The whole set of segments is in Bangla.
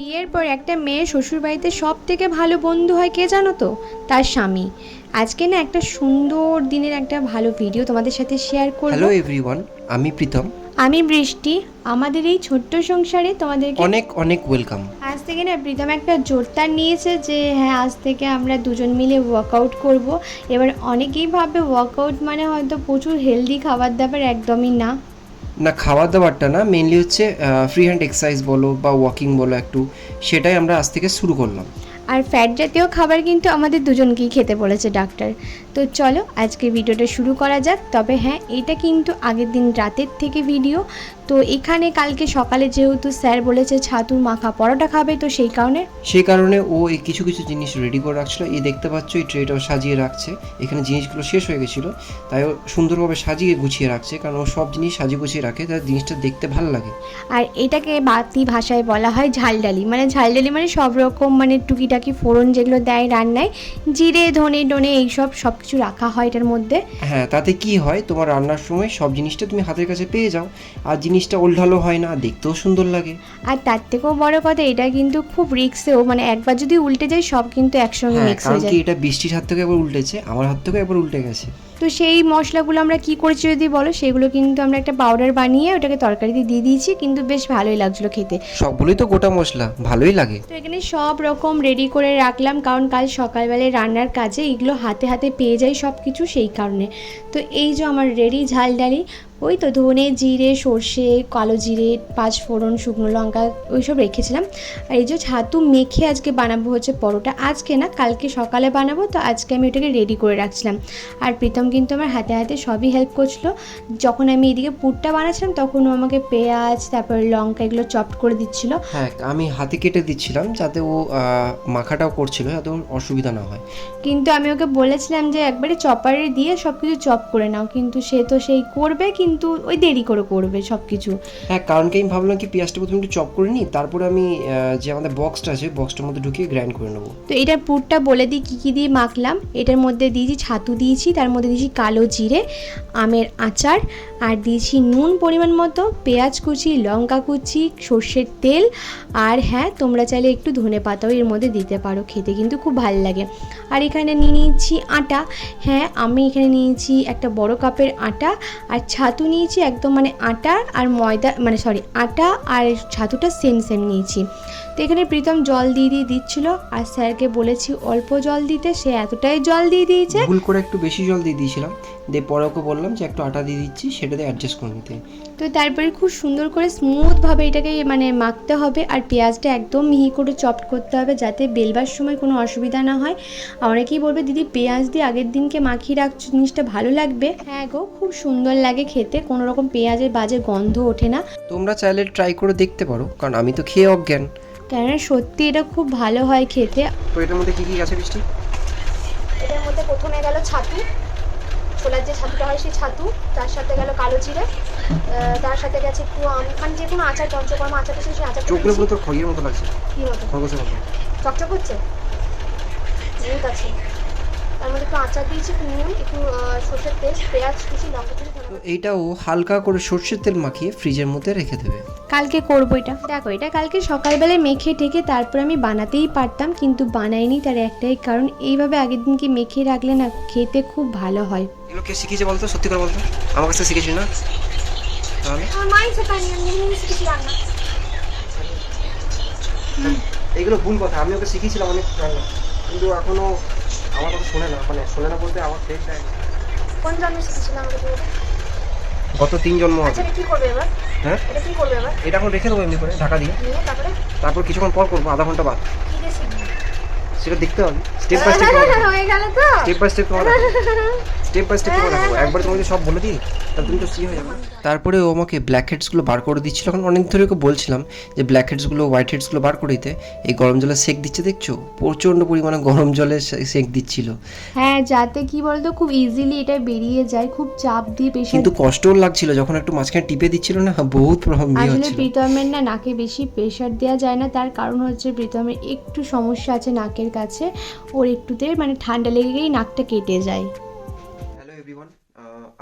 বিয়ের পর একটা মেয়ের শ্বশুরবাড়িতে সব থেকে ভালো বন্ধু হয় কে জানো তো? তার স্বামী। আজকে না একটা সুন্দর দিনের একটা ভালো ভিডিও তোমাদের সাথে শেয়ার করব। হ্যালো এভরিওয়ান আমি প্রীতম। আমি বৃষ্টি। আমাদের এই ছোট্ট সংসারে তোমাদেরকে অনেক অনেক ওয়েলকাম আজ থেকে না প্রীতম একটা জোরদার নিয়েছে যে হ্যাঁ আজ থেকে আমরা দুজন মিলে ওয়ার্কআউট করব। এবার অনেকেই ভাবে ওয়ার্কআউট মানে হয়তো প্রচুর হেলদি খাবার দাবার একদমই না। না খাওয়া দাওয়ারটা না মেনলি হচ্ছে ফ্রি হ্যান্ড এক্সারসাইজ বলো বা ওয়াকিং বলো একটু, সেটাই আমরা আজ থেকে শুরু করলাম। আর ফ্যাট জাতীয় খাবার কিন্তু আমাদের দুজনকেই খেতে বলেছে ডাক্তার তো চলো আজকে ভিডিওটা শুরু করা যাক। তবে হ্যাঁ এটা কিন্তু আগের দিন রাতের থেকে ভিডিও তো এখানে কালকে সকালে যেহেতু স্যার বলেছে ছাতু মাখা পরোটা খাবে তো সেই কারণে সেই কারণে ও এই কিছু কিছু জিনিস রেডি করে রাখছিল। এই দেখতে পাচ্ছ এই ট্রেটাও সাজিয়ে রাখছে। এখানে জিনিসগুলো শেষ হয়ে গেছিল। তাই ও সুন্দরভাবে সাজিয়ে গুছিয়ে রাখছে কারণ ও সব জিনিস সাজিয়ে গুছিয়ে রাখে। তার জিনিসটা দেখতে ভালো লাগে। আর এটাকে বাতি ভাষায় বলা হয় ঝালডালি মানে ঝালডালি মানে সব রকম মানে টুকিটাকি ফোড়ন যেগুলো দেয় রান্নায় জিরে ধনে ডনে এইসব সব কিছু রাখা হয় এটার মধ্যে। হ্যাঁ তাতে কি হয়? তোমার রান্নার সময় সব জিনিসটা তুমি হাতের কাছে পেয়ে যাও আর জিনিসটা ওলঢালো হয় না দেখতেও সুন্দর লাগে। আর তার থেকেও বড় কথা এটা কিন্তু খুব রিক্সেও মানে একবার যদি উল্টে যায় সব কিন্তু একসঙ্গে হ্যাঁ মিক্স কারণ হয়ে কি যায়। এটা বৃষ্টির হাত থেকে একবার উল্টেছে আমার হাত থেকে একবার উল্টে গেছে। তো সেই মশলাগুলো আমরা কি করেছি যদি বলো সেগুলো কিন্তু আমরা একটা পাউডার বানিয়ে ওটাকে তরকারিতে দিয়ে দিয়েছি কিন্তু বেশ ভালোই লাগছিল খেতে। সবগুলোই তো গোটা মশলা ভালোই লাগে। তো এখানে সব রকম রেডি করে রাখলাম কারণ কাল সকালবেলায় রান্নার কাজে এগুলো হাতে হাতে পেয়ে যাই সব কিছু সেই কারণে। তো এই যে আমার রেডি ঝাল ডালি ওই তো ধনে জিরে সর্ষে কালো জিরে পাঁচ ফোড়ন শুকনো লঙ্কা ওইসব রেখেছিলাম। আর এই যে ছাতু মেখে আজকে বানাবো হচ্ছে পরোটা। আজকে না কালকে সকালে বানাবো তো আজকে আমি ওটাকে রেডি করে রাখছিলাম। আর প্রীতম কিন্তু আমার হাতে হাতে সবই হেল্প করছিল। যখন আমি এদিকে পুরটা বানাচ্ছিলাম তখন ও আমাকে পেঁয়াজ তারপর লঙ্কা এগুলো চপড করে দিচ্ছিল। হ্যাঁ আমি হাতে কেটে দিচ্ছিলাম যাতে ও মাখাটাও করছিল যাতে ওর অসুবিধা না হয়। কিন্তু আমি ওকে বলেছিলাম যে একবারে চপারে দিয়ে সব কিছু চপ করে নাও। কিন্তু সে তো সেই করবে কিন্তু ওই দেরি করে করবে সব কিছু হ্যাঁ কারণ কি আমি ভাবলাম কি পেঁয়াজটা প্রথমে একটু চপ করে নিই তারপরে আমি যে আমাদের বক্সটা আছে বক্সটার মধ্যে ঢুকিয়ে গ্রাইন্ড করে নেব। তো এটার পুরটা বলে দিই কী কী দিয়ে মাখলাম? এটার মধ্যে দিয়েছি ছাতু দিয়েছি তার মধ্যে দিয়েছি কালো জিরে আমের আচার আর দিয়েছি নুন পরিমাণ মতো পেঁয়াজ কুচি লঙ্কা কুচি সর্ষের তেল আর হ্যাঁ তোমরা চাইলে একটু ধনে পাতাও এর মধ্যে দিতে পারো খেতে কিন্তু খুব ভালো লাগে। আর এখানে নিয়ে নিয়েছি আটা হ্যাঁ আমি এখানে নিয়েছি একটা বড় কাপের আটা আর ছাতু নিয়েছি একদম মানে আটা আর ময়দা মানে সরি আটা আর ছাতুটা সেম সেম নিয়েছি। এখানে প্রীতম জল দিয়ে দিয়ে দিচ্ছিল আর স্যারকে বলেছি অল্প জল দিতে সে এতটাই জল দিয়ে দিয়েছে। ভুল করে একটু বেশি জল দিয়ে দিয়েছিলাম। দিয়ে পরে ওকে বললাম যে একটু আটা দিয়ে দিচ্ছি সেটা দিয়ে অ্যাডজাস্ট করে নিতে। তো তারপরে খুব সুন্দর করে স্মুথভাবে এটাকে মানে মাখতে হবে আর পেঁয়াজটা একদম মিহি করে চপড করতে হবে যাতে বেলবার সময় কোনো অসুবিধা না হয়। আর অনেকেই বলবে দিদি পেঁয়াজ দিয়ে আগের দিনকে মাখিয়ে রাখছো জিনিসটা ভালো লাগবে। হ্যাঁ গো খুব সুন্দর লাগে খেতে কোনো রকম পেঁয়াজের বাজে গন্ধ ওঠে না। তোমরা চাইলে ট্রাই করে দেখতে পারো কারণ আমি তো খেয়ে অজ্ঞান। কেননা সত্যি এটা খুব ভালো হয় খেতে। তো এটার মধ্যে কি কি আছে বৃষ্টি এটার মধ্যে প্রথমে গেল ছাতু ছোলার যে ছাতুটা হয় সেই ছাতু তার সাথে গেল কালো জিরে তার সাথে গেছে একটু আম মানে যে কোনো আচার পঞ্চকর্ম আচার আছে সেই আচার চোখগুলো পুরো তোর খগের মতো লাগছে? কি মতো? খরগোশের মতো। চকচক করছে ঠিক আছে। তার মধ্যে একটু আচার দিয়েছি নুন একটু সর্ষের তেল পেঁয়াজ কুচি লঙ্কা কুচি তো এইটাও হালকা করে সর্ষের তেল মাখিয়ে ফ্রিজের মধ্যে রেখে দেবে। কালকে করব এটা। দেখো এটা কালকে সকালবেলায় মেখে টেকে তারপর আমি বানাতেই পারতাম কিন্তু বানাইনি তার একটাই কারণ এইভাবে আগের দিনকে মেখে রাখলে না খেতে খুব ভালো হয়। এগুলো কে শিখিয়েছে বলতো? সত্যি করে বলতো? আমার কাছে শিখেছিস না? তাহলে? মাই শেখায়নি আমি নিজে নিজে শিখেছি রান্না। এগুলো ভুল কথা আমি ওকে শিখিয়েছিলাম অনেক রান্না কিন্তু এখনও আমার কথা শোনে না মানে শোনে না বলতে আমার ঠিক দেয় না। কোন জন্মে শিখেছিলাম? গত তিন জন্ম আছে এটা কি করবে এবার? হ্যাঁ? এটা কি করবে এবার? এটা এখন রেখে দেবো এমনি করে ঢাকা দিয়ে। তারপরে? তারপর কিছুক্ষণ পর করব আধা ঘণ্টা বাদ। সেটা দেখতে হবে। স্টেপ বাই স্টেপ হয়ে গেল তো। স্টেপ বাই স্টেপ তোমার স্টেপ বাই স্টেপ তোমার দেখাবো। একবার তোমাকে সব বলে দিই তাহলে তুমি তো ফ্রি হয়ে যাবে। তারপরে ও আমাকে ব্ল্যাক হেডসগুলো বার করে দিচ্ছিল। এখন অনেক ধরে ওকে বলছিলাম যে ব্ল্যাক হেডসগুলো হোয়াইট হেডসগুলো বার করে দিতে। এই গরম জলে সেক দিচ্ছে দেখছ? প্রচণ্ড পরিমাণে গরম জলে সেক দিচ্ছিল। হ্যাঁ যাতে কি বলতো খুব ইজিলি এটা বেরিয়ে যায় খুব চাপ দিয়ে পেশেন্ট কিন্তু কষ্টও লাগছিল যখন একটু মাঝখানে টিপে দিচ্ছিল না বহুত প্রভাব ইয়ে আসলে হচ্ছিল। প্রীতমের না নাকে বেশি প্রেশার দেওয়া যায় না। তার কারণ হচ্ছে প্রীতমের একটু সমস্যা আছে নাকের কাছে। ওর একটুতে মানে ঠান্ডা লেগে গেলেই নাকটা কেটে যায়।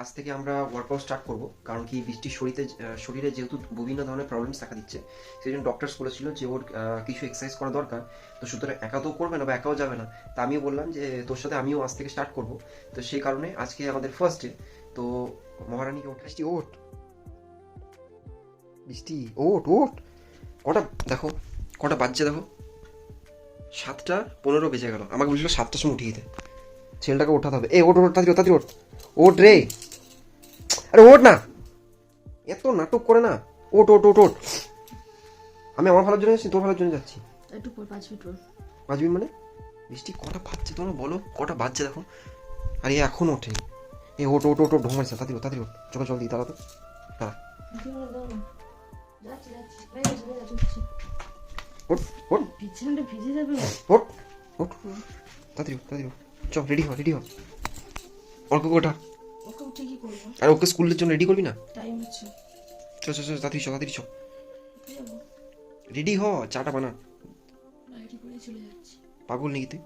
আজ থেকে আমরা ওয়ার্কআউট স্টার্ট করব। কারণ কি বৃষ্টির শরীরে শরীরে যেহেতু বিভিন্ন ধরনের প্রবলেমস দেখা দিচ্ছে সেই জন্য ডক্টরস বলেছিল যে ওর কিছু এক্সারসাইজ করা দরকার। তো সুতরাং একা তো করবে না বা একাও যাবে না। তা আমিও বললাম যে তোর সাথে আমিও আজ থেকে স্টার্ট করব। তো সেই কারণে আজকে আমাদের ফার্স্ট ডে তো মহারানীকে ওঠ বৃষ্টি ওঠ। বৃষ্টি ওঠ ওঠ। কটা দেখো কটা বাজছে দেখো। সাতটা পনেরো বেজে গেল। আমাকে বলছিল সাতটার সময় উঠিয়ে দে। ছেলেটাকে ওঠাতে হবে। এ ওঠ ওঠ তাড়াতাড়ি ওঠ, তাড়াতাড়ি ওঠ। ওঠ রে। আরে ওঠ না। এত নাটক করে না। ওঠ ওঠ ওঠ ওঠ আমি আমার ভালোর জন্য যাচ্ছি তোর ভালোর জন্য যাচ্ছি। একটু পর পাঁচ মিনিট পাঁচ মিনিট মানে? বৃষ্টি কটা বাজছে তোমরা বলো কটা বাজছে দেখো। আরে এখন ওঠে। এ ওঠ ওঠ ওঠ ওঠ ঢোমার তাড়াতাড়ি ওঠ, তাড়াতাড়ি ওঠ। চোখে জল দিই তাড়াতাড়ি। দাঁড়া। ওঠ ওঠ পিছনটা ভিজে যাবে। ওঠ ওঠ তাড়াতাড়ি ওঠ, তাড়াতাড়ি। চ রেডি হ রেডি হ। অল্প ওঠা। ওকে করব? আর ওকে স্কুলের জন্য রেডি করবি না? টাইম হচ্ছে। চ চ চ তাড়াতাড়ি চ। তাড়াতাড়ি রেডি হ চাটা বানা। চলে পাগল নাকি তুই?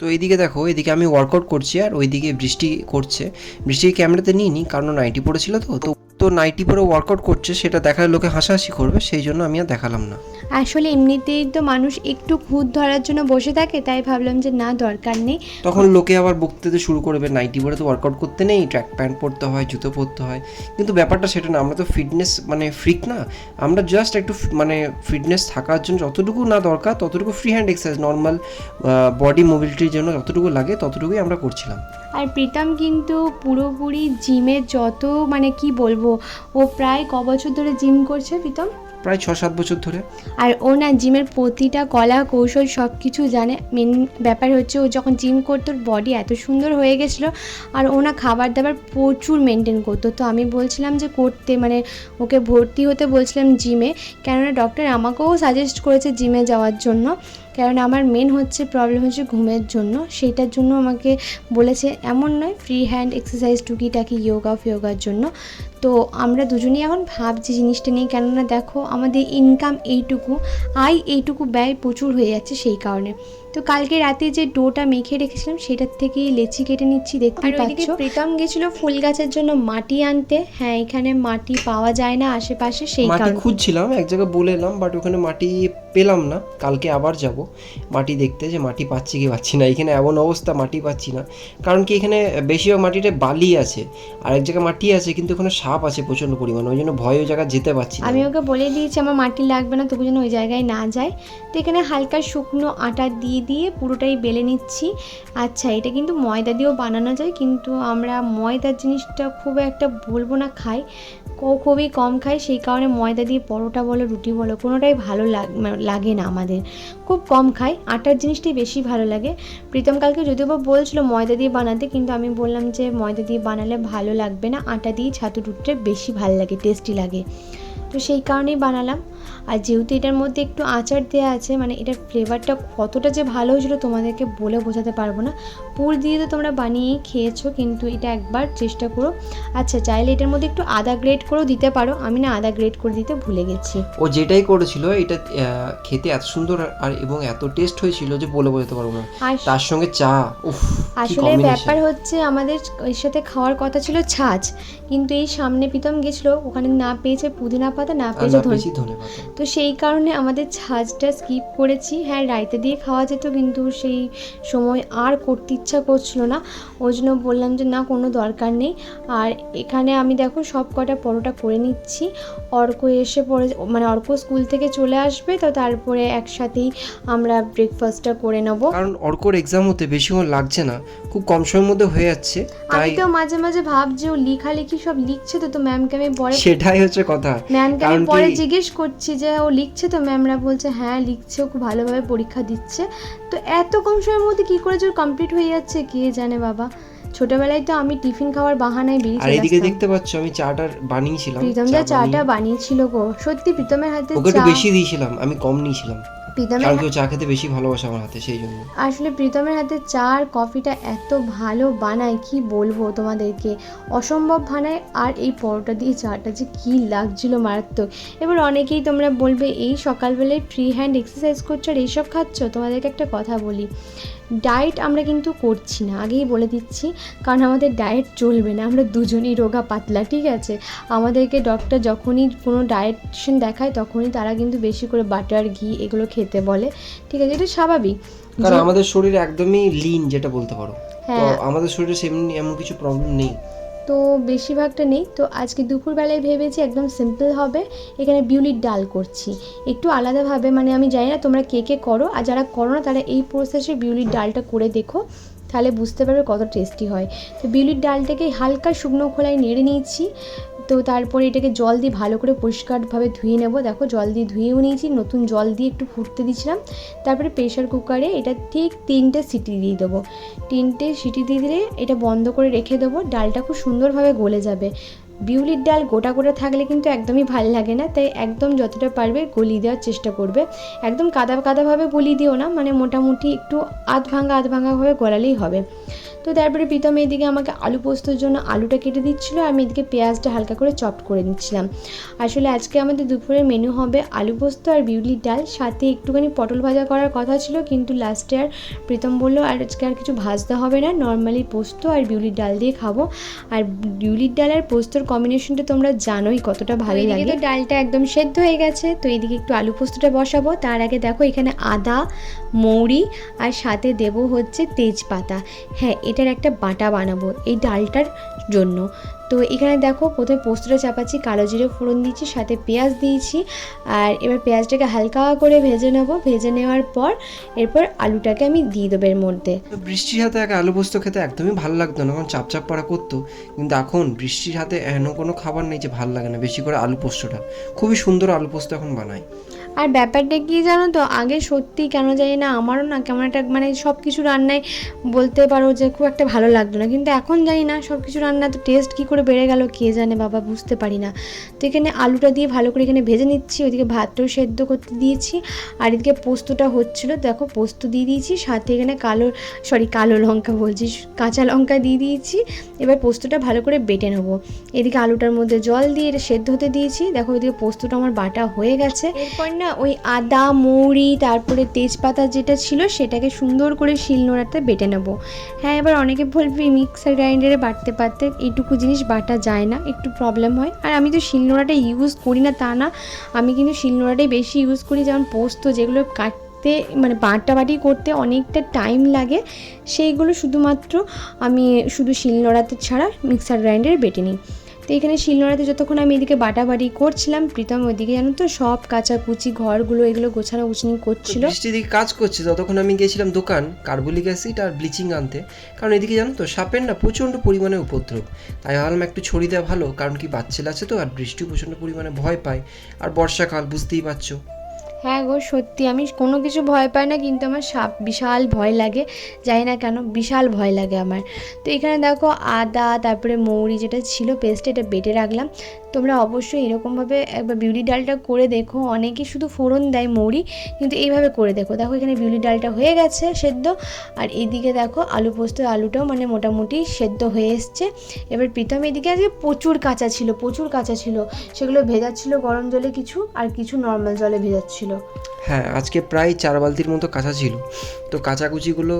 তো এইদিকে দেখো এদিকে আমি ওয়ার্কআউট করছি আর ওইদিকে বৃষ্টি করছে। বৃষ্টিকে ক্যামেরাতে নিইনি কারণ নাইটি পড়েছিল তো তো তো নাইটি পরে ওয়ার্কআউট করছে সেটা দেখালে লোকে হাসাহাসি করবে সেই জন্য আমি আর দেখালাম না। আসলে এমনিতেই তো মানুষ একটু খুদ ধরার জন্য বসে থাকে তাই ভাবলাম যে না দরকার নেই। তখন লোকে আবার বকতে তো শুরু করবে নাইটি পরে তো ওয়ার্কআউট করতে নেই ট্র্যাক প্যান্ট পরতে হয় জুতো পরতে হয়। কিন্তু ব্যাপারটা সেটা না আমরা তো ফিটনেস মানে ফ্রিক না। আমরা জাস্ট একটু মানে ফিটনেস থাকার জন্য যতটুকু না দরকার ততটুকু free hand exercise normal body মোবিলিটির জন্য যতটুকু লাগে ততটুকুই আমরা করছিলাম। আর প্রীতম কিন্তু পুরোপুরি জিমের যত মানে কি বলব ও প্রায় ক বছর ধরে জিম করছে প্রীতম? প্রায় ছ সাত বছর ধরে। আর ও না জিমের প্রতিটা কলা কৌশল সব কিছু জানে। মেন ব্যাপার হচ্ছে ও যখন জিম করতো বডি এত সুন্দর হয়ে গেছিল আর ও না খাবার দাবার প্রচুর মেনটেন করতো। তো আমি বলছিলাম যে করতে মানে ওকে ভর্তি হতে বলছিলাম জিমে। কেননা ডক্টর আমাকেও সাজেস্ট করেছে জিমে যাওয়ার জন্য। কারণ আমার মেন হচ্ছে প্রবলেম হচ্ছে ঘুমের জন্য। সেইটার জন্য আমাকে বলেছে, এমন নয় ফ্রি হ্যান্ড এক্সারসাইজ টুকিটাকি ইয়োগা ফিয়োগার জন্য। তো আমরা দুজনেই এখন ভাবছি জিনিসটা নিয়ে কেননা দেখো আমাদের ইনকাম এইটুকু আয় এইটুকু ব্যয় প্রচুর হয়ে যাচ্ছে সেই কারণে। তো কালকে রাতে যে ডোটা মেখে রেখেছিলাম সেটার থেকেই লেচি কেটে নিচ্ছি দেখতে পাচ্ছ। প্রীতম গেছিল ফুল গাছের জন্য মাটি আনতে। হ্যাঁ এখানে মাটি পাওয়া যায় না আশেপাশে সেই মাটি কারণে। খুঁজছিলাম এক জায়গায় বলে এলাম বাট ওখানে মাটি পেলাম না। কালকে আবার যাব। মাটি দেখতে যে মাটি পাচ্ছি কি পাচ্ছি না। এখানে এমন অবস্থা মাটি পাচ্ছি না। কারণ কি এখানে বেশিরভাগ মাটিতে বালি আছে আর এক জায়গায় মাটি আছে কিন্তু ওখানে সাপ আছে প্রচণ্ড পরিমাণে, ওই জন্য ভয় ওই জায়গায় যেতে পারছি আমি ওকে বলে দিয়েছি, আমার মাটি লাগবে না, তবু যেন ওই জায়গায় না যায়। তো এখানে হালকা শুকনো আটা দিয়ে দিয়ে পুরোটাই বেলে নিচ্ছি। আচ্ছা এটা কিন্তু ময়দা দিয়েও বানানো যায়, কিন্তু আমরা ময়দার জিনিসটা খুব একটা বলব না, খাই। খুবই কম খাই সেই কারণে ময়দা দিয়ে পরোটা বলো, রুটি বলো, কোনোটাই ভালো লাগ- মানে লাগে না আমাদের। খুব কম খাই, আটার জিনিসটাই বেশি ভালো লাগে। প্রীতম কালকে যদিও বা বলছিল ময়দা দিয়ে বানাতে, কিন্তু আমি বললাম যে ময়দা দিয়ে বানালে ভালো লাগবে না, আটা দিয়ে ছাতু রুটিটা বেশি ভালো লাগে টেস্টি লাগে। তো সেই কারণেই বানালাম। আর যেহেতু এটার মধ্যে একটু আচার দেওয়া আছে মানে এটার ফ্লেভারটা কতটা যে ভালো হয়েছিলো তোমাদেরকে বলে বোঝাতে পারব না। পুর দিয়ে তো তোমরা বানিয়েই খেয়েছো কিন্তু এটা একবার চেষ্টা করো। আচ্ছা চাইলে এটার মধ্যে একটু আদা গ্রেট করেও দিতে পারো। আমি না আদা গ্রেট করে দিতে ভুলে গেছি। ও যেটাই করেছিল এটা খেতে এত সুন্দর আর এবং এত টেস্ট হয়েছিল যে বলে বোঝাতে পারব না। তার সঙ্গে চা উফ আসলে ব্যাপার হচ্ছে আমাদের এর সাথে খাওয়ার কথা ছিল ছাঁচ। কিন্তু এই সামনে প্রীতম গেছিল ওখানে না পেয়েছে পুদিনা পাতা না পেয়েছে ধনে তো সেই কারণে আমাদের ছাঁচটা স্কিপ করেছি। হ্যাঁ রাইতে দিয়ে খাওয়া যেত কিন্তু সেই সময় আর করতে ইচ্ছা করছিল না। ওই জন্য বললাম যে না কোনো দরকার নেই। আর এখানে আমি দেখো সব কটা পরোটা করে নিচ্ছি। অর্ক এসে পরে মানে অর্ক স্কুল থেকে চলে আসবে তো তারপরে একসাথেই আমরা ব্রেকফাস্টটা করে নেব। কারণ অর্কর এক্সাম হতে বেশিক্ষণ লাগছে না খুব কম সময়ের মধ্যে হয়ে যাচ্ছে আমি তো মাঝে মাঝে ভাবছি ও লেখালেখি সব লিখছে তো তো ম্যামকে আমি পরে সেটাই হচ্ছে কথা। ম্যামকে আমি পরে জিজ্ঞেস করছি যে ও লিখছে তো? ম্যামরা বলছে হ্যাঁ লিখছে ও খুব ভালোভাবে পরীক্ষা দিচ্ছে। তো এত কম সময়ের মধ্যে কি করে যে কমপ্লিট হয়ে যাচ্ছে কে জানে বাবা। ছোটবেলায় তো আমি টিফিন খাওয়ার বাহানায় বেরিয়ে আর এদিকে দেখতে পাচ্ছ আমি চাটা বানিয়েছিলাম প্রীতম যা চাটা বানিয়েছিল গো। সত্যি প্রীতমের হাতে ওকে একটু বেশি দিয়েছিলাম আমি কম নিয়েছিলাম। প্রীতমের কারণ চা খেতে বেশি ভালোবাসে আমার হাতে সেই জন্য। আসলে প্রীতমের হাতে চা আর কফিটা এত ভালো বানায় কি বলব তোমাদেরকে? অসম্ভব বানায় আর এই পরোটা দিয়ে চাটা যে কী লাগছিল মারাত্মক। এবার অনেকেই তোমরা বলবে এই সকালবেলায় ফ্রি হ্যান্ড এক্সারসাইজ করছ আর এইসব খাচ্ছ? তোমাদেরকে একটা কথা বলি। ডায়েট আমরা কিন্তু করছি না আগেই বলে দিচ্ছি। কারণ আমাদের ডায়েট চলবে না আমরা দুজনই রোগা পাতলা ঠিক আছে? আমাদেরকে ডক্টর যখনই কোনো ডায়েটশন দেখায় তখনই তারা কিন্তু বেশি করে বাটার ঘি এগুলো খেতে বলে ঠিক আছে? এটা স্বাভাবিক। কারণ আমাদের শরীর একদমই লিন যেটা বলতে পারো। হ্যাঁ। আমাদের শরীরে সেমনি এমন কিছু প্রবলেম নেই। তো বেশিরভাগটা নেই। তো আজকে দুপুরবেলায় ভেবেছি একদম সিম্পল হবে। এখানে বিউলির ডাল করছি। একটু আলাদাভাবে মানে আমি জানি না তোমরা কে কে করো, আর যারা করো না তারা এই প্রসেসে বিউলির ডালটা করে দেখো, তাহলে বুঝতে পারবে কত টেস্টি হয়। তো বিউলির ডালটাকে হালকা শুকনো খোলায় নেড়ে নিয়েছি। তো তারপরে এটাকে জল দিয়ে ভালো করে পরিষ্কারভাবে ধুয়ে নেব। দেখো জল দিয়ে ধুয়েও নিয়েছি, নতুন জল দিয়ে একটু ফুটতে দিয়েছিলাম। তারপরে প্রেশার কুকারে এটা ঠিক তিনটে সিটি দিয়ে দেবো। তিনটে সিটি দিয়ে দিলে এটা বন্ধ করে রেখে দেবো। ডালটা খুব সুন্দরভাবে গলে যাবে। বিউলির ডাল গোটা গোটা থাকলে কিন্তু একদমই ভালো লাগে না, তাই একদম যতটা পারবে গলিয়ে দেওয়ার চেষ্টা করবে। একদম কাদা কাদাভাবে গলিয়ে দিও না মানে মোটামুটি একটু আধ ভাঙা আধ ভাঙাভাবে গলালেই হবে। তো তারপরে প্রীতম এদিকে আমাকে আলু পোস্তর জন্য আলুটা কেটে দিচ্ছিল আর আমি এদিকে পেঁয়াজটা হালকা করে চপ করে নিচ্ছিলাম। আসলে আজকে আমাদের দুপুরের মেনু হবে আলু পোস্ত আর বিউলির ডাল। সাথে একটুখানি পটল ভাজা করার কথা ছিল কিন্তু লাস্টে আর প্রীতম বলল আর আজকে আর কিছু ভাজতে হবে না নর্মালি পোস্ত আর বিউলির ডাল দিয়ে খাব। আর বিউলির ডাল আর পোস্তর কম্বিনেশনটা তোমরা জানোই কতটা ভালো লাগে। তো ডালটা একদম সেদ্ধ হয়ে গেছে তো এদিকে একটু আলু পোস্তটা বসাবো। তার আগে দেখো এখানে আদা মৌরি আর সাথে দেব হচ্ছে তেজপাতা। হ্যাঁ এটার একটা বাটা বানাবো এই ডালটার জন্য। তো এখানে দেখো প্রথমে পোস্তটা চাপাচ্ছি কালো জিরে ফোড়ন দিয়েছি সাথে পেঁয়াজ দিয়েছি। আর এবার পেঁয়াজটাকে হালকা করে ভেজে নেব। ভেজে নেওয়ার পর এরপর আলুটাকে আমি দিয়ে দেবো এর মধ্যে। বৃষ্টির হাতে আগে আলু পোস্ত খেতে একদমই ভালো লাগতো না কারণ চাপ চাপ পড়া করতো। কিন্তু এখন বৃষ্টির হাতে এমন কোনো খাবার নেই যে ভালো লাগে না বেশি করে আলু পোস্তটা। খুবই সুন্দর আলু পোস্ত এখন বানায়। আর ব্যাপারটা কি জানো তো আগে সত্যি কেন জানি না আমারও না কেমন একটা মানে সব কিছু রান্নায় বলতে পারো যে খুব একটা ভালো লাগতো না। কিন্তু এখন জানি না সব কিছু রান্না তো টেস্ট কী করে বেড়ে গেল কে জানে বাবা বুঝতে পারি না। তো এখানে আলুটা দিয়ে ভালো করে এখানে ভেজে নিচ্ছি ওইদিকে ভাতটাও সেদ্ধ করতে দিয়েছি আর এদিকে পোস্তটা হচ্ছিল দেখো পোস্ত দিয়ে দিয়েছি সাথে এখানে কালো সরি কালো লঙ্কা বলছি কাঁচা লঙ্কা দিয়ে দিয়েছি এবার পোস্তটা ভালো করে বেটে নেব। এদিকে আলুটার মধ্যে জল দিয়ে এটা সেদ্ধ হতে দিয়েছি দেখো ওইদিকে পোস্তটা আমার বাটা হয়ে গেছে। এরপর না ওই আদা মৌরি তারপরে তেজপাতা যেটা ছিল সেটাকে সুন্দর করে শিলনোড়াতে বেটে নেব। হ্যাঁ এবার অনেকে বলবি মিক্সার গ্রাইন্ডারে বাটতে পারতে এইটুকু জিনিস বাটা যায় না, একটু প্রবলেম হয়। আর আমি তো শিলনোড়াটা ইউজ করি না, তা না। আমি কিন্তু শিলনোড়াটাই বেশি ইউজ করি, যেমন পোস্ত, যেগুলো কাট মানে বাটা বাটি করতে অনেকটা টাইম লাগে। সেইগুলো শুধুমাত্র আমি শুধু শিলনোড়াতে ছাড়া মিক্সার গ্রাইন্ডারে বেটে নিই। তো এখানে শিলনোড়াতে যতক্ষণ আমি এদিকে বাটাবাটি করছিলাম, প্রীতম ওইদিকে জানো তো সব কাচাকুচি, ঘরগুলো এগুলো গোছানো গুছানি করছিল। দিকে কাজ করছে, ততক্ষণ আমি গিয়েছিলাম দোকান, কার্বলিক অ্যাসিড আর ব্লিচিং আনতে। কারণ এদিকে জানো তো সাপের না প্রচণ্ড পরিমাণে উপদ্রব। তাই ভাবলাম একটু ছড়ি দেওয়া ভালো, কারণ কি বাচ্চা আছে তো, আর বৃষ্টি প্রচণ্ড পরিমাণে ভয় পায়। আর বর্ষাকাল, বুঝতেই পারছ। হ্যাঁ গো, সত্যি, আমি কোনো কিছু ভয় পাই না, কিন্তু আমার সাপ বিশাল ভয় লাগে। জানি না কেন, বিশাল ভয় লাগে আমার। তো এখানে দেখো আদা, তারপরে মৌরি যেটা ছিল পেস্ট এটা বেটে রাখলাম। তোমরা অবশ্যই এরকমভাবে একবার বিউলি ডালটা করে দেখো। অনেকে শুধু ফোড়ন দেয় মৌরি, কিন্তু এইভাবে করে দেখো। দেখো এখানে বিউলি ডালটা হয়ে গেছে সেদ্ধ। আর এদিকে দেখো আলু পোস্ত আলুটাও মানে মোটামুটি সেদ্ধ হয়ে এসছে। এবার প্রীতম এদিকে আজকে প্রচুর কাঁচা ছিল, প্রচুর কাঁচা ছিল। সেগুলো ভেজাচ্ছিল গরম জলে কিছু, আর কিছু নর্মাল জলে ভেজাচ্ছিল হ্যাঁ আজকে প্রায় চার বালতির মতো কাঁচা ছিল। তো কাঁচাকুচিগুলো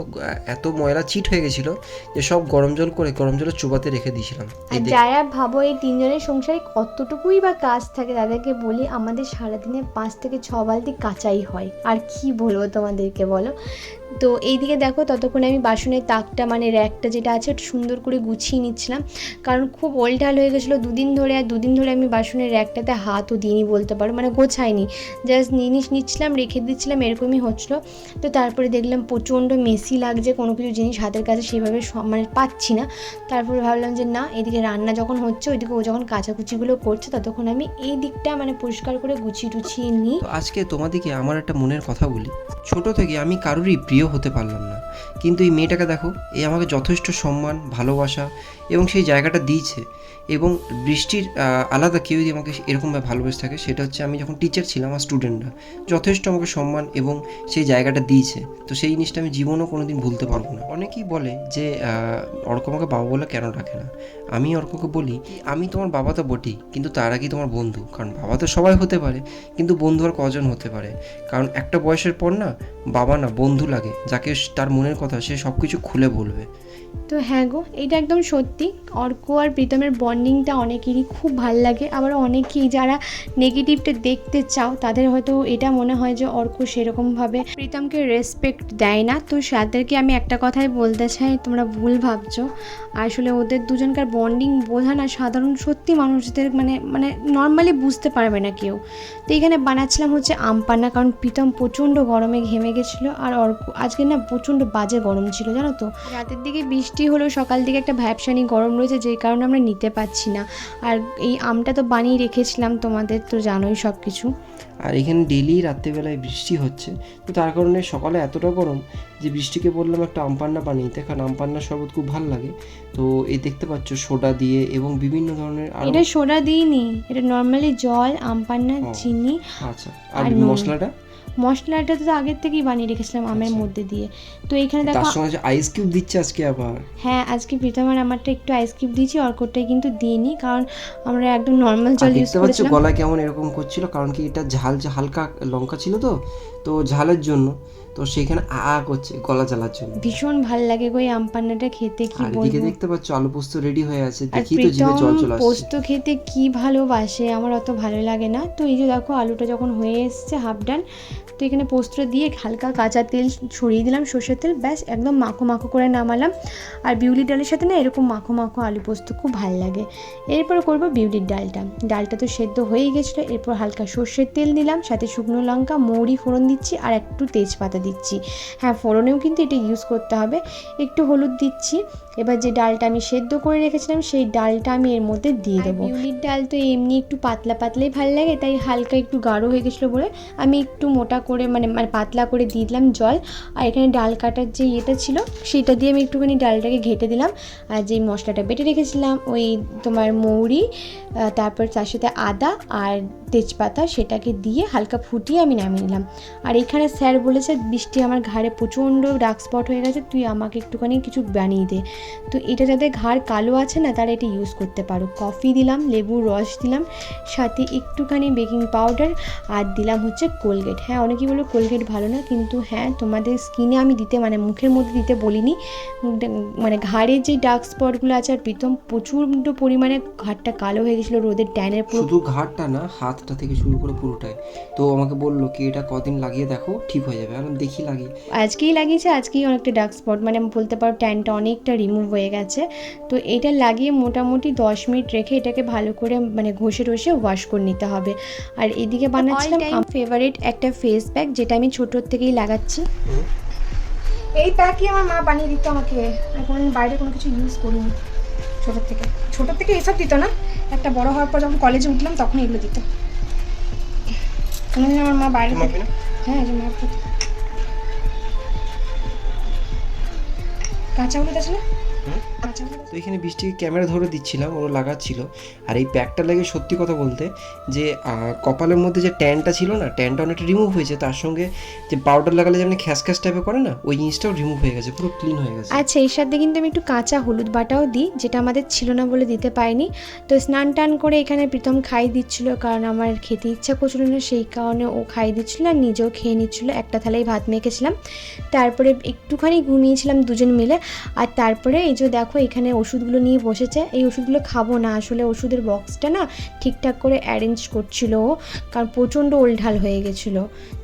এত ময়লা চিট হয়ে গেছিল যে সব গরম জল করে গরম জলে চুবাতে রেখে দিয়েছিলাম। আর যারা ভাবো এই তিনজনের সংসারে কতটুকুই বা কাজ থাকে তাদেরকে বলি আমাদের সারাদিনে পাঁচ থেকে ছ বালতি কাঁচাই হয়। আর কি বলব তোমাদেরকে বলো? তো এইদিকে দেখো ততক্ষণে আমি বাসনের তাকটা মানে র্যাকটা যেটা আছে সুন্দর করে গুছিয়ে নিচ্ছিলাম। কারণ খুব ওলঢাল হয়ে গেছিল দুদিন ধরে, আর দুদিন ধরে আমি বাসনের র্যাকটাতে হাতও দিইনি বলতে পারো মানে গোছাইনি। জাস্ট জিনিস নিচ্ছিলাম, রেখে দিচ্ছিলাম, এরকমই হচ্ছিল। তো তারপরে দেখলাম প্রচণ্ড মেসি লাগছে, কোনো কিছু জিনিস হাতের কাছে সেভাবে মানে পাচ্ছি না। তারপরে ভাবলাম যে না, এদিকে রান্না যখন হচ্ছে, ওইদিকে ও যখন কাচাকুচিগুলো করছে, ততক্ষণ আমি এই দিকটা মানে পরিষ্কার করে গুছিয়ে টুছিয়ে নিই। আজকে তোমাদেরকে আমার একটা মনের কথা বলি। ছোট থেকে আমি কারোরই প্রিয় হতে পারলাম না। কিন্তু এই মেয়েটাকে দেখো এই আমাকে যথেষ্ট সম্মান, ভালোবাসা এবং সেই জায়গাটা দিয়েছে এবং বৃষ্টির আলাদা কেউ যদি আমাকে এরকমভাবে ভালোবেসে থাকে, সেটা হচ্ছে আমি যখন টিচার ছিলাম আর স্টুডেন্টরা যথেষ্ট আমাকে সম্মান এবং সেই জায়গাটা দিয়েছে। তো সেই জিনিসটা আমি জীবনেও কোনোদিন ভুলতে পারব না। অনেকেই বলে যে অর্ক আমাকে বাবা বলে কেন ডাকে না? আমি অর্ককে বলি, আমি তোমার বাবা তো বটি কিন্তু তার আগেই তোমার বন্ধু। কারণ বাবা তো সবাই হতে পারে, কিন্তু বন্ধু আর কজন হতে পারে? কারণ একটা বয়সের পর না, বাবা না, বন্ধু লাগে, যাকে তার তার মনের কথা সে সব কিছু খুলে বলবে। তো হ্যাঁ গো, এটা একদম সত্যি। অর্ক আর প্রীতমের বন্ডিংটা অনেকেরই খুব ভালো লাগে। আবার অনেকেই যারা নেগেটিভটা দেখতে চাও, তাদের হয়তো এটা মনে হয় যে অর্ক সেরকমভাবে প্রীতমকে রেসপেক্ট দেয় না। তো তাদেরকে আমি একটা কথাই বলতে চাই, তোমরা ভুল ভাবছ। আসলে ওদের দুজনকার বন্ডিং বোঝা না, সাধারণ সত্যি মানুষদের মানে মানে নর্মালি বুঝতে পারবে না কেউ। তো এখানে বানাচ্ছিলাম হচ্ছে আম পান্না কারণ প্রীতম প্রচণ্ড গরমে ঘেমে গেছিল, আর অর্ক আজকে না প্রচণ্ড বাজে গরম ছিল, জানো তো? রাতের দিকে বৃষ্টি হলো সকাল দিকে একটা ভ্যাবসানি গরম রয়েছে যেই কারণে আমরা নিতে পারছি না। আর এই আমটা তো বানিয়ে রেখেছিলাম তোমাদের তো জানোই সব কিছু আর এখানে ডেলি রাত্রেবেলায় বৃষ্টি হচ্ছে তো তার কারণে সকালে এতটা গরম যে বৃষ্টিকে বললাম একটা আমপান্না বানিয়ে দিতে কারণ আমপান্নার শরবত খুব ভালো লাগে। তো এই দেখতে পাচ্ছ সোডা দিয়ে এবং বিভিন্ন ধরনের এটা সোডা দিইনি এটা নর্মালি জল আম পান্না চিনি আচ্ছা। আর মশলাটা? মশলাটা তো আগের থেকেই বানিয়ে রেখেছিলাম আমের আচ্ছা। মধ্যে দিয়ে। তো এখানে তার দেখো সঙ্গে আইস কিউব দিচ্ছে আজকে আবার? হ্যাঁ আজকে প্রীতম আর আমারটা একটু আইস কিউব দিয়েছি অর্কটাই কিন্তু দিইনি কারণ আমরা একদম নর্মাল জল ইউজ করেছিলাম। গলা কেমন এরকম করছিল কারণ কি এটা ঝাল হালকা লঙ্কা ছিল তো তো ঝালের জন্য। তো সেখানে আ আ করছে গলা জ্বালার জন্য। ভীষণ ভালো লাগে গো এই আম পান্নাটা খেতে কি আর এদিকে বলব? দেখতে পাচ্ছ আলু পোস্ত রেডি হয়ে আছে দেখি তো জিভে জল চলে আসছে। পোস্ত খেতে কি ভালোবাসে আমার অত ভালো লাগে না। তো এই যে দেখো আলুটা যখন হয়ে এসছে হাফ ডান তো এখানে পোস্তটা দিয়ে হালকা কাঁচা তেল ছড়িয়ে দিলাম সর্ষের তেল ব্যাস একদম মাখো মাখো করে নামালাম। আর বিউলির ডালের সাথে না এরকম মাখো মাখো আলু পোস্ত খুব ভালো লাগে। এরপর করব বিউলির ডালটা। ডালটা তো সেদ্ধ হয়েই গেছিল এরপর হালকা সর্ষের তেল দিলাম সাথে শুকনো লঙ্কা মৌরি ফোড়ন দিচ্ছি আর একটু তেজপাতা দিচ্ছি। হ্যাঁ ফোড়নেও কিন্তু এটা ইউজ করতে হবে। একটু হলুদ দিচ্ছি। এবার যে ডালটা আমি সেদ্ধ করে রেখেছিলাম সেই ডালটা আমি এর মধ্যে দিয়ে দেবো। বিউলির ডাল তো এমনি একটু পাতলা পাতলাই ভালো লাগে তাই হালকা একটু গাঢ় হয়ে গেছিল বলে আমি একটু মোটা করে মানে মানে পাতলা করে দিয়ে দিলাম জল। আর এখানে ডাল কাটার যে ইয়েটা ছিল সেটা দিয়ে আমি একটুখানি ডালটাকে ঘেটে দিলাম। আর যে মশলাটা বেটে রেখেছিলাম ওই তোমার মৌরি তারপর তার সাথে আদা আর তেজপাতা সেটাকে দিয়ে হালকা ফুটিয়ে আমি নামিয়ে নিলাম। আর এখানে স্যার বলেছে বৃষ্টি আমার ঘাড়ে প্রচণ্ড ডার্ক স্পট হয়ে গেছে তুই আমাকে একটুখানি কিছু বানিয়ে দে। তো এটা যাদের ঘাড় কালো আছে না তারা এটা ইউজ করতে পারো। কফি দিলাম লেবুর রস দিলাম সাথে একটুখানি বেকিং পাউডার আর দিলাম হচ্ছে কোলগেট হ্যাঁ অনেকেই বলো কোলগেট ভালো না কিন্তু হ্যাঁ তোমাদের স্কিনে আমি দিতে মানে মুখের মধ্যে দিতে বলিনি। মানে ঘাড়ের যে ডার্ক স্পটগুলো আছে আর প্রীতম প্রচণ্ড পরিমাণে ঘাড়টা কালো হয়ে গেছিল রোদের ট্যানের পুরো শুধু ঘাটটা না হাতটা থেকে শুরু করে পুরোটাই। তো আমাকে বলল কি এটা কদিন লাগিয়ে দেখো ঠিক হয়ে যাবে। আমি দেখি লাগিয়ে। আজকেই লাগিয়েছে আজকেই অনেকটা ডার্ক স্পট মানে আমি বলতে পারো ট্যানটা অনেকটা রিমুভ হয়ে গেছে। তো এটা লাগিয়ে মোটামুটি দশ মিনিট রেখে এটাকে ভালো করে মানে ঘষে টষে ওয়াশ করে নিতে হবে। আর এদিকে বানাচ্ছিলাম ফেভারিট একটা ফেস প্যাক যেটা আমি ছোটোর থেকেই লাগাচ্ছি। এই প্যাকই আমার মা বানিয়ে দিত আমাকে। এখন বাইরে কোনো কিছু ইউজ করিনি। ছোটোর থেকে। ছোটোর থেকে এসব দিত না। একটা বড় হওয়ার পর যখন কলেজে উঠলাম তখন এগুলো দিত। কোনোদিন আমার মা বাইরে থেকে হ্যাঁ যে মাপ কাঁচা হলুদ আছে না? তো এখানে বৃষ্টিকে ক্যামেরা ধরে দিচ্ছিলাম ওরা লাগাচ্ছিল। আর এই প্যাকটা লাগে সত্যি কথা বলতে যে কপালের মধ্যে যে ট্যানটা ছিল না ট্যানটা অনেকটা রিমুভ হয়েছে তার সঙ্গে যে পাউডার লাগালে যেমন খ্যাস খ্যাস টাইপের করে না ওই জিনিসটাও রিমুভ হয়ে গেছে পুরো ক্লিন হয়ে গেছে। আচ্ছা এর সাথে কিন্তু আমি একটু কাঁচা হলুদ বাটাও দিই যেটা আমাদের ছিল না বলে দিতে পারিনি। তো স্নান টান করে এখানে প্রীতম খাই দিচ্ছিল কারণ আমার খেতে ইচ্ছা করছিল না সেই কারণে ও খাই দিচ্ছিল আর নিজেও খেয়ে নিচ্ছিল। একটা থালায় ভাত মেখেছিলাম তারপরে একটুখানি ঘুমিয়েছিলাম দুজন মিলে আর তারপরে এই যে দেখো এখানে ওষুধগুলো নিয়ে বসেছে। এই ওষুধগুলো খাব না। আসলে ওষুধের বক্সটা না ঠিকঠাক করে অ্যারেঞ্জ করছিল ও। কারণ প্রচণ্ড ওলঢাল হয়ে গেছিল।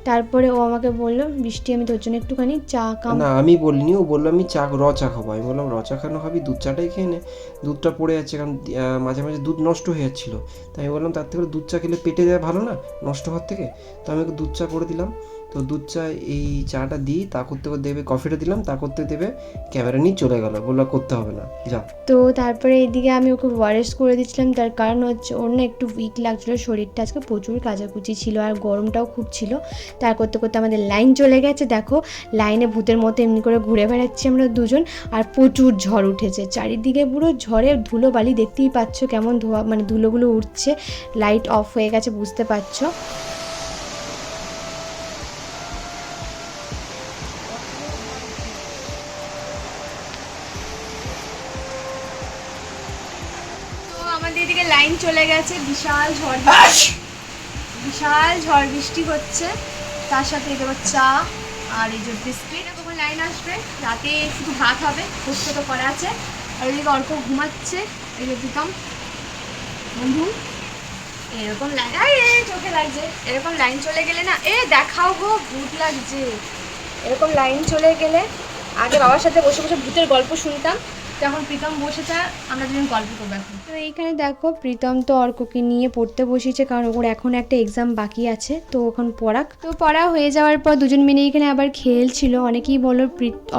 তারপরে ও আমাকে বলল, বৃষ্টি, আমি তোর জন্য একটুখানি চা কাম না, আমি বলিনি। ও বলল, আমি চা, র চা খাব। আমি বললাম, র চা খানো খাবি দুধ চাটাই খেয়ে নে। দুধটা পড়ে যাচ্ছে কারণ মাঝে মাঝে দুধ নষ্ট হয়ে যাচ্ছিল। তাই আমি বললাম, তার থেকে দুধ চা খেলে পেটে যায় ভালো না? নষ্ট হওয়ার থেকে? তো আমি ওকে দুধ চা করে দিলাম। তো দুধ চা, এই চাটা দিই, তা করতে করতে দেবে কফিটা দিলাম, তা করতে দেবে ক্যামেরা নিয়ে চলে গেল, বলল করতে হবে না, যা। তো তারপরে এইদিকে আমি ওকে ওয়ারেস করে দিচ্ছিলাম তার কারণ হচ্ছে ওর না একটু উইক লাগছিল, শরীরটা আজকে প্রচুর কাচাকুচি ছিল আর গরমটাও খুব ছিল। তার করতে করতে আমাদের লাইন চলে গেছে, দেখো লাইনে ভূতের মতো এমনি করে ঘুরে বেড়াচ্ছি আমরা দুজন, আর প্রচুর ঝড় উঠেছে। চারিদিকে পুরো ঝড়ে ধুলো বালি দেখতেই পাচ্ছ কেমন ধোয়া মানে ধুলোগুলো উঠছে লাইট অফ হয়ে গেছে, বুঝতে পারছ। আমাদের এদিকে লাইন চলে গেছে বিশাল ঝড় বৃষ্টি। বিশাল ঝড় বৃষ্টি হচ্ছে তার সাথে এই দেখো চা আর এই যে বিস্কিট ওখানে লাইন আসবে। রাতে শুধু ভাত হবে পোস্ত তো করা আছে। আর ওইদিকে অর্ক ঘুমাচ্ছে এই যে প্রীতম। বন্ধু এরকম লাইন আরে চোখে লাগছে। এরকম লাইন চলে গেলে না এ দেখাও গো ভূত লাগছে। এরকম লাইন চলে গেলে আগে বাবার সাথে বসে বসে ভূতের গল্প শুনতাম। যখন প্রীতম বসেছে, আমরা দুজন গল্প করব এখন। তো এইখানে দেখো, প্রীতম তো অর্ককে নিয়ে পড়তে বসেছে, কারণ ওর এখন একটা এক্সাম বাকি আছে, তো ওখান পড়াক। তো পড়া হয়ে যাওয়ার পর দুজন মিলে এখানে আবার খেলছিল, অনেকেই বলো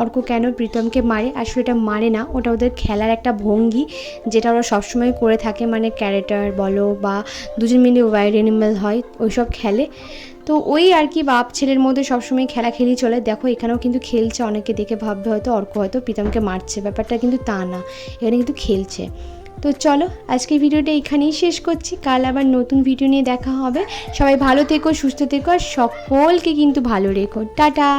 অর্ক কেন প্রীতমকে মারে, আসলে এটা মারে না, ওটা ওদের খেলার একটা ভঙ্গি, যেটা ওরা সবসময় করে থাকে মানে ক্যারেক্টার বলো বা দুজন মিলে ওয়াইড অ্যানিমেল হয়, ওইসব খেলে। তো ওই আর কি বাপ ছেলের মধ্যে সবসময় খেলাখেলি চলে। দেখো, এখানেও কিন্তু খেলছে, অনেকে দেখে ভাববে হয়তো অর্ক হয়তো প্রীতমকে মারছে, ব্যাপারটা কিন্তু তা না। এখানে কিন্তু খেলছে। তো চলো, আজকে ভিডিওটা এখানেই শেষ করছি। কাল আবার নতুন ভিডিও নিয়ে দেখা হবে। সবাই ভালো থেকো, সুস্থ থেকো, আর সকলকে কিন্তু ভালো রেখো। টাটা!